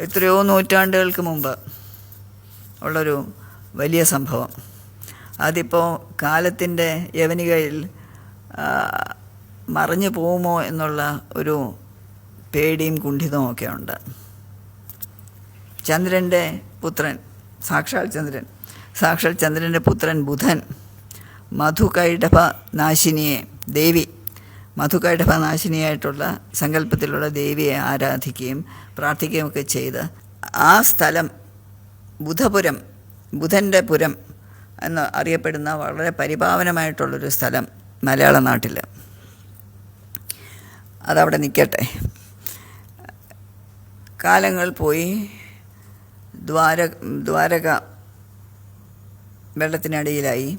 എത്രയോ നൂറ്റാണ്ടുകൾക്ക് മുമ്പ് ഉള്ളൊരു വലിയ സംഭവം. അതിപ്പോൾ കാലത്തിന്റെ യവനികയിൽ മറിഞ്ഞു പോകുമോ എന്നുള്ള ഒരു പേടിയും കുണ്ഠിതവും ഒക്കെ ഉണ്ട്. ചന്ദ്രന്റെ പുത്രൻ സാക്ഷാൽ ചന്ദ്രൻ സാക്ഷാൽ ചന്ദ്രന്റെ പുത്രൻ ബുധൻ മധുകൈഡഭ നാശിനിയെ ദേവി മധുകൈടഭ നാശിനിയായിട്ടുള്ള സങ്കല്പത്തിലുള്ള ദേവിയെ ആരാധിക്കുകയും പ്രാർത്ഥിക്കുകയും ഒക്കെ ചെയ്ത് ആ സ്ഥലം ബുധപുരം ബുധന്റെ പുരം എന്ന് അറിയപ്പെടുന്ന വളരെ പരിപാവനമായിട്ടുള്ളൊരു സ്ഥലം മലയാള നാട്ടിൽ അതവിടെ നിൽക്കട്ടെ കാലങ്ങൾ പോയി. ദ്വാര ദ്വാരക വെള്ളത്തിനടിയിലായി.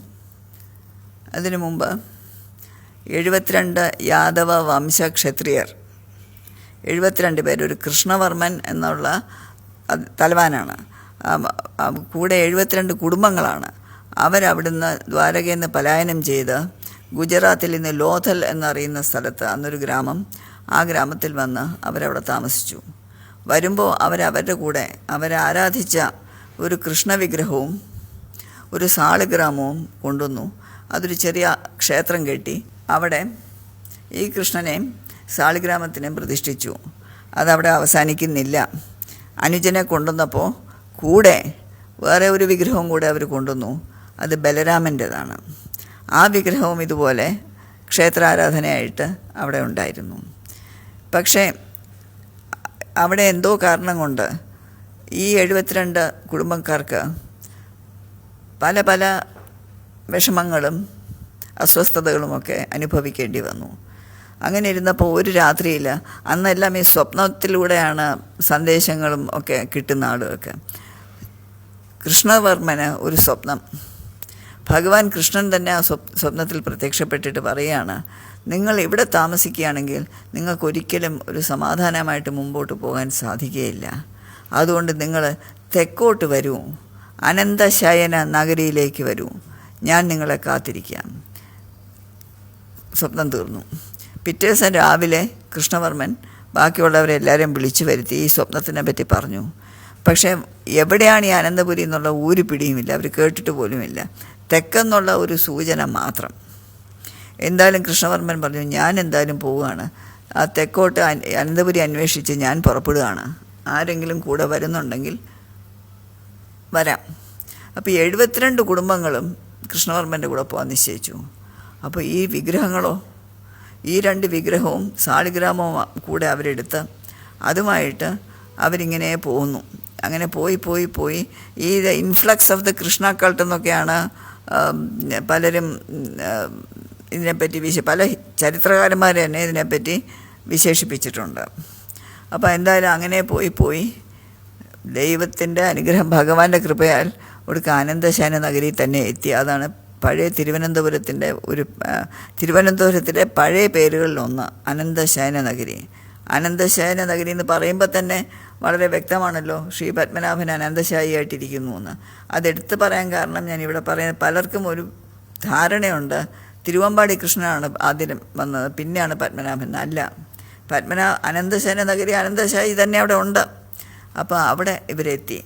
അതിനു മുമ്പ് എഴുപത്തിരണ്ട് യാദവ വംശ ക്ഷത്രിയർ എഴുപത്തിരണ്ട് പേര് ഒരു കൃഷ്ണവർമ്മൻ എന്നുള്ള തലവാനാണ്. കൂടെ എഴുപത്തിരണ്ട് കുടുംബങ്ങളാണ്. അവരവിടുന്ന് ദ്വാരകയിൽ നിന്ന് പലായനം ചെയ്ത് ഗുജറാത്തിൽ ഇന്ന് ലോഥൽ എന്നറിയുന്ന സ്ഥലത്ത് അന്നൊരു ഗ്രാമം ആ ഗ്രാമത്തിൽ വന്ന് അവരവിടെ താമസിച്ചു. വരുമ്പോൾ അവരവരുടെ കൂടെ അവരാരാധിച്ച ഒരു കൃഷ്ണവിഗ്രഹവും ഒരു സാളുഗ്രാമവും കൊണ്ടുവന്നു. അതൊരു ചെറിയ ക്ഷേത്രം കെട്ടി അവിടെ ഈ കൃഷ്ണനെ സാളിഗ്രാമത്തിനെ പ്രതിഷ്ഠിച്ചു. അതവിടെ അവസാനിക്കുന്നില്ല. അനുജനെ കൊണ്ടുവന്നപ്പോൾ കൂടെ വേറെ ഒരു വിഗ്രഹവും കൂടെ അവർ കൊണ്ടുവന്നു. അത് ബലരാമന്റെതാണ്. ആ വിഗ്രഹവും ഇതുപോലെ ക്ഷേത്രാരാധനയായിട്ട് അവിടെ ഉണ്ടായിരുന്നു. പക്ഷേ അവിടെ എന്തോ കാരണം കൊണ്ട് ഈ എഴുപത്തിരണ്ട് കുടുംബക്കാർക്ക് പല പല വിഷമങ്ങളും അസ്വസ്ഥതകളുമൊക്കെ അനുഭവിക്കേണ്ടി വന്നു. അങ്ങനെ ഇരുന്നപ്പോൾ ഒരു രാത്രിയിൽ അന്നെല്ലാം ഈ സ്വപ്നത്തിലൂടെയാണ് സന്ദേശങ്ങളും ഒക്കെ കിട്ടുന്ന ആളുകൾക്ക്. കൃഷ്ണവർമ്മന് ഒരു സ്വപ്നം. ഭഗവാൻ കൃഷ്ണൻ തന്നെ ആ സ്വപ് സ്വപ്നത്തിൽ പ്രത്യക്ഷപ്പെട്ടിട്ട് പറയുകയാണ് നിങ്ങൾ ഇവിടെ താമസിക്കുകയാണെങ്കിൽ നിങ്ങൾക്കൊരിക്കലും ഒരു സമാധാനമായിട്ട് മുമ്പോട്ട് പോകാൻ സാധിക്കുകയില്ല. അതുകൊണ്ട് നിങ്ങൾ തെക്കോട്ട് വരൂ. അനന്തശയന നഗരിയിലേക്ക് വരൂ. ഞാൻ നിങ്ങളെ കാത്തിരിക്കാം. സ്വപ്നം തീർന്നു. പിറ്റേ ദിവസം രാവിലെ കൃഷ്ണവർമ്മൻ ബാക്കിയുള്ളവരെ എല്ലാവരെയും വിളിച്ചു വരുത്തി ഈ സ്വപ്നത്തിനെ പറ്റി പറഞ്ഞു. പക്ഷേ എവിടെയാണ് ഈ അനന്തപുരി എന്നുള്ള ഒരു പിടിയുമില്ല. അവർ കേട്ടിട്ട് പോലുമില്ല. തെക്കെന്നുള്ള ഒരു സൂചന മാത്രം. എന്തായാലും കൃഷ്ണവർമ്മൻ പറഞ്ഞു ഞാൻ എന്തായാലും പോവുകയാണ്. ആ തെക്കോട്ട് അനന്തപുരി അന്വേഷിച്ച് ഞാൻ പുറപ്പെടുകയാണ്. ആരെങ്കിലും കൂടെ വരുന്നുണ്ടെങ്കിൽ വരാം. അപ്പോൾ എഴുപത്തിരണ്ട് കുടുംബങ്ങളും കൃഷ്ണവർമ്മന്റെ കൂടെ പോകാൻ നിശ്ചയിച്ചു. അപ്പോൾ ഈ വിഗ്രഹങ്ങളോ ഈ രണ്ട് വിഗ്രഹവും സാളിഗ്രാമവും കൂടെ അവരെടുത്ത് അതുമായിട്ട് അവരിങ്ങനെ പോകുന്നു അങ്ങനെ പോയി പോയി പോയി. ഈ influx of the Krishna cult എന്നൊക്കെയാണ് പലരും ഇതിനെപ്പറ്റി വിശ പല ചരിത്രകാരന്മാർ തന്നെ ഇതിനെപ്പറ്റി വിശേഷിപ്പിച്ചിട്ടുണ്ട്. അപ്പോൾ എന്തായാലും അങ്ങനെ പോയി പോയി. ദൈവത്തിന്റെ അനുഗ്രഹം ഭഗവാന്റെ കൃപയാൽ ഒടുക്ക ആനന്ദശാന നഗരി തന്നെ എത്തി. അതാണ് പഴയ തിരുവനന്തപുരത്തിന്റെ ഒരു തിരുവനന്തപുരത്തിലെ പഴയ പേരുകളിലൊന്ന് അനന്തശയന നഗരി. അനന്തശയന നഗരി എന്ന് പറയുമ്പോൾ തന്നെ വളരെ വ്യക്തമാണല്ലോ ശ്രീ പത്മനാഭൻ അനന്തശായിയായിട്ടിരിക്കുന്നു എന്ന് അതെടുത്ത് പറയാൻ കാരണം ഞാൻ ഇവിടെ പറയുന്ന പലർക്കും ഒരു ധാരണയുണ്ട്. തിരുവമ്പാടി കൃഷ്ണനാണ് ആദ്യം വന്നത് പിന്നെയാണ് പത്മനാഭൻ. അല്ല പത്മനാ അനന്തശയന നഗരി അനന്തശായി തന്നെ അവിടെ ഉണ്ട്. അപ്പോൾ അവിടെ ഇവരെത്തി.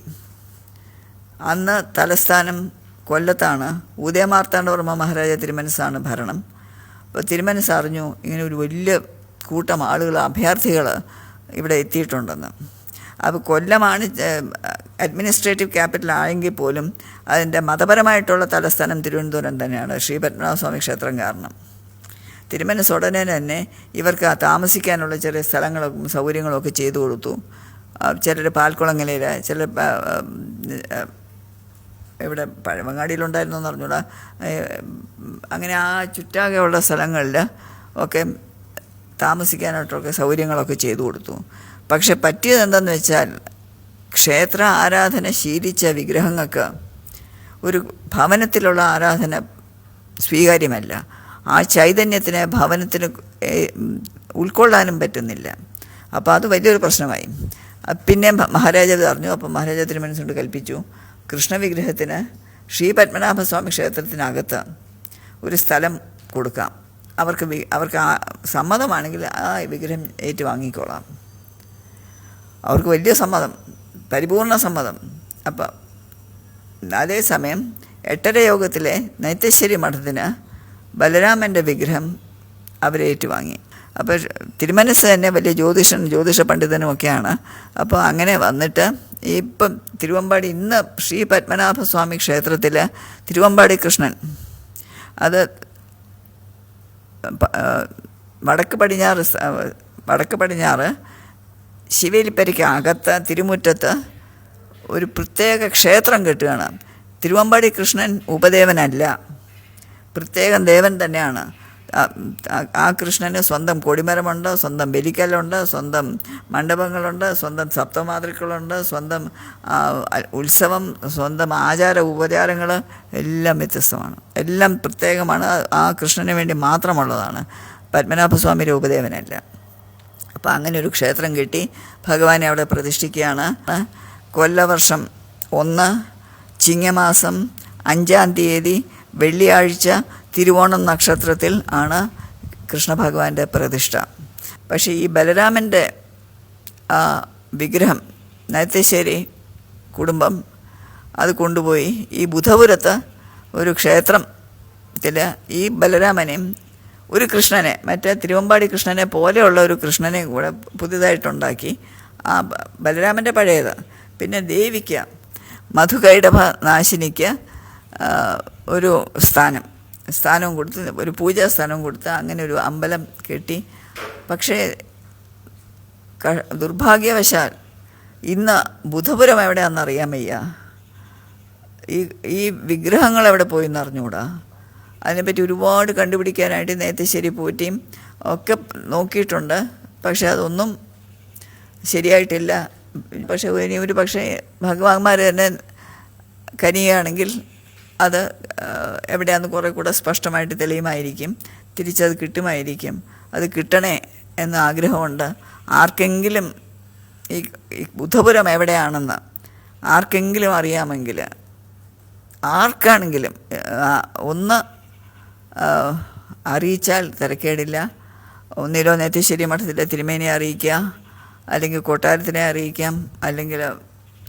അന്ന് തലസ്ഥാനം കൊല്ലത്താണ്. ഉദയമാർത്താണ്ഡവർമ്മ മഹാരാജ തിരുമനസ്സാണ് ഭരണം. അപ്പോൾ തിരുമനസ് അറിഞ്ഞു ഇങ്ങനെ ഒരു വലിയ കൂട്ടം ആളുകൾ അഭയാർത്ഥികൾ ഇവിടെ എത്തിയിട്ടുണ്ടെന്ന്. അപ്പോൾ കൊല്ലമാണ് അഡ്മിനിസ്ട്രേറ്റീവ് ക്യാപിറ്റൽ ആയെങ്കിൽ പോലും അതിന്റെ മതപരമായിട്ടുള്ള തലസ്ഥാനം തിരുവനന്തപുരം തന്നെയാണ്. ശ്രീ പത്മനാഭസ്വാമി ക്ഷേത്രം കാരണം. തിരുമനസ് ഉടനെ തന്നെ ഇവർക്ക് താമസിക്കാനുള്ള ചെറിയ സ്ഥലങ്ങളും സൗകര്യങ്ങളും ഒക്കെ ചെയ്തു കൊടുത്തു. ചിലർ പാൽക്കുളങ്ങലയിൽ ചിലർ ഇവിടെ പഴമങ്ങാടിയിലുണ്ടായിരുന്നു എന്ന് പറഞ്ഞൂടാ അങ്ങനെ ആ ചുറ്റാകെയുള്ള സ്ഥലങ്ങളിൽ ഒക്കെ താമസിക്കാനായിട്ടൊക്കെ സൗകര്യങ്ങളൊക്കെ ചെയ്തു കൊടുത്തു. പക്ഷെ പറ്റിയത് എന്താണെന്ന് വെച്ചാൽ ക്ഷേത്ര ആരാധന ശീലിച്ച വിഗ്രഹങ്ങൾക്ക് ഒരു ഭവനത്തിലുള്ള ആരാധന സ്വീകാര്യമല്ല. ആ ചൈതന്യത്തിന് ഭവനത്തിന് ഉൾക്കൊള്ളാനും പറ്റുന്നില്ല. അപ്പോൾ അത് വലിയൊരു പ്രശ്നമായി. പിന്നെ മഹാരാജാവ് അറിഞ്ഞു. അപ്പോൾ മഹാരാജാ തിരുമനസ്സുകൊണ്ട് കൽപ്പിച്ചു. കൃഷ്ണവിഗ്രഹത്തിന് ശ്രീ പത്മനാഭസ്വാമി ക്ഷേത്രത്തിനകത്ത് ഒരു സ്ഥലം കൊടുക്കാം. അവർക്ക് അവർക്ക് ആ സമ്മതമാണെങ്കിൽ ആ വിഗ്രഹം ഏറ്റുവാങ്ങിക്കോളാം. അവർക്ക് വലിയ സമ്മതം പരിപൂർണ സമ്മതം. അപ്പം അതേസമയം എട്ടര യോഗത്തിലെ നൈത്യശ്വരി മഠത്തിന് ബലരാമന്റെ വിഗ്രഹം അവരെ ഏറ്റുവാങ്ങി. അപ്പോൾ തിരുമനസ് തന്നെ വലിയ ജ്യോതിഷൻ ജ്യോതിഷ പണ്ഡിതനുമൊക്കെയാണ്. അപ്പോൾ അങ്ങനെ വന്നിട്ട് ഇപ്പം തിരുവമ്പാടി ഇന്ന് ശ്രീ പത്മനാഭസ്വാമി ക്ഷേത്രത്തിൽ തിരുവമ്പാടി കൃഷ്ണൻ. അത് വടക്ക് പടിഞ്ഞാറ് വടക്ക് പടിഞ്ഞാറ് ശിവേലിപ്പരിക്ക് അകത്ത് തിരുമുറ്റത്ത് ഒരു പ്രത്യേക ക്ഷേത്രം കെട്ടുകയാണ്. തിരുവമ്പാടി കൃഷ്ണൻ ഉപദേവനല്ല. പ്രത്യേകം ദേവൻ തന്നെയാണ്. ആ- കൃഷ്ണന് സ്വന്തം കൊടിമരമുണ്ട് സ്വന്തം ബലിക്കല്ലുണ്ട് സ്വന്തം മണ്ഡപങ്ങളുണ്ട് സ്വന്തം സപ്തമാതൃക്കളുണ്ട് സ്വന്തം ഉത്സവം സ്വന്തം ആചാര ഉപചാരങ്ങൾ എല്ലാം വ്യത്യസ്തമാണ്. എല്ലാം പ്രത്യേകമാണ്. ആ കൃഷ്ണന് വേണ്ടി മാത്രമുള്ളതാണ്. പത്മനാഭസ്വാമിയുടെ ഉപദേവനല്ല അപ്പോൾ അങ്ങനെ ഒരു ക്ഷേത്രം കിട്ടി ഭഗവാനെ അവിടെ പ്രതിഷ്ഠിക്കുകയാണ്. കൊല്ലവർഷം ഒന്ന് ചിങ്ങമാസം അഞ്ചാം തീയതി വെള്ളിയാഴ്ച തിരുവോണം നക്ഷത്രത്തിൽ ആണ് കൃഷ്ണഭഗവാന്റെ പ്രതിഷ്ഠ. പക്ഷേ ഈ ബലരാമന്റെ ആ വിഗ്രഹം നയത്തശ്ശേരി കുടുംബം അത് കൊണ്ടുപോയി ഈ ബുധപുരത്ത് ഒരു ക്ഷേത്രത്തിൽ ഈ ബലരാമനെയും ഒരു കൃഷ്ണനെ മറ്റേ തിരുവമ്പാടി കൃഷ്ണനെ പോലെയുള്ള ഒരു കൃഷ്ണനെ കൂടെ പുതിയതായിട്ടുണ്ടാക്കി ആ ബലരാമന്റെ പഴയത്. പിന്നെ ദേവിക്ക് മധുകൈടഭ നാശിനിക്ക് ഒരു സ്ഥാനം. സ്ഥാനവും കൊടുത്ത് ഒരു പൂജാ സ്ഥാനവും കൊടുത്ത് അങ്ങനെ ഒരു അമ്പലം കെട്ടി. പക്ഷേ ദുർഭാഗ്യവശാൽ ഇന്ന് ബുധപുരം എവിടെയാണെന്ന് അറിയാൻ വയ്യ. ഈ ഈ വിഗ്രഹങ്ങൾ എവിടെ പോയി എന്ന് അറിഞ്ഞുകൂടാ അതിനെപ്പറ്റി ഒരുപാട് കണ്ടുപിടിക്കാനായിട്ട് നേരത്തെ പോറ്റിയും ഒക്കെ നോക്കിയിട്ടുണ്ട്. പക്ഷെ അതൊന്നും ശരിയായിട്ടില്ല. പക്ഷെ ഇനി ഒരു പക്ഷേ ഭഗവാന്മാർ തന്നെ കനിയുകയാണെങ്കിൽ അത് എവിടെയാന്ന് കുറേ കൂടെ സ്പഷ്ടമായിട്ട് തെളിയുമായിരിക്കും. തിരിച്ചത് കിട്ടുമായിരിക്കും. അത് കിട്ടണേ എന്ന ആഗ്രഹമുണ്ട്. ആർക്കെങ്കിലും ഈ ബുദ്ധപുരം എവിടെയാണെന്ന് ആർക്കെങ്കിലും അറിയാമെങ്കിൽ ആർക്കാണെങ്കിലും ഒന്ന് അറിയിച്ചാൽ തിരക്കേടില്ല. ഒന്നിലോ നെത്തിശ്ശേരി മഠത്തിലെ തിരുമേനിയെ അറിയിക്കുക അല്ലെങ്കിൽ കൊട്ടാരത്തിനെ അറിയിക്കാം അല്ലെങ്കിൽ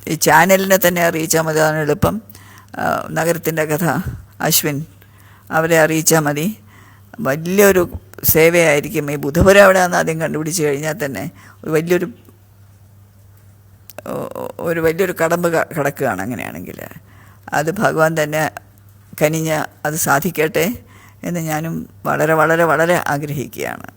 ഈ ചാനലിനെ തന്നെ അറിയിച്ചാൽ മതി അതാണ് എളുപ്പം. നഗരത്തിന്റെ കഥ. അശ്വിൻ അവരെ അറിയിച്ചാൽ മതി. വലിയൊരു സേവയായിരിക്കും. ഈ ബുധപുരം എവിടെയാണെന്ന് ആദ്യം കണ്ടുപിടിച്ച് കഴിഞ്ഞാൽ തന്നെ വലിയൊരു ഒരു വലിയൊരു കടമ്പ് കിടക്കുകയാണ് അങ്ങനെയാണെങ്കിൽ. അത് ഭഗവാൻ തന്നെ കനിഞ്ഞ് അത് സാധിക്കട്ടെ എന്ന് ഞാനും വളരെ വളരെ വളരെ ആഗ്രഹിക്കുകയാണ്.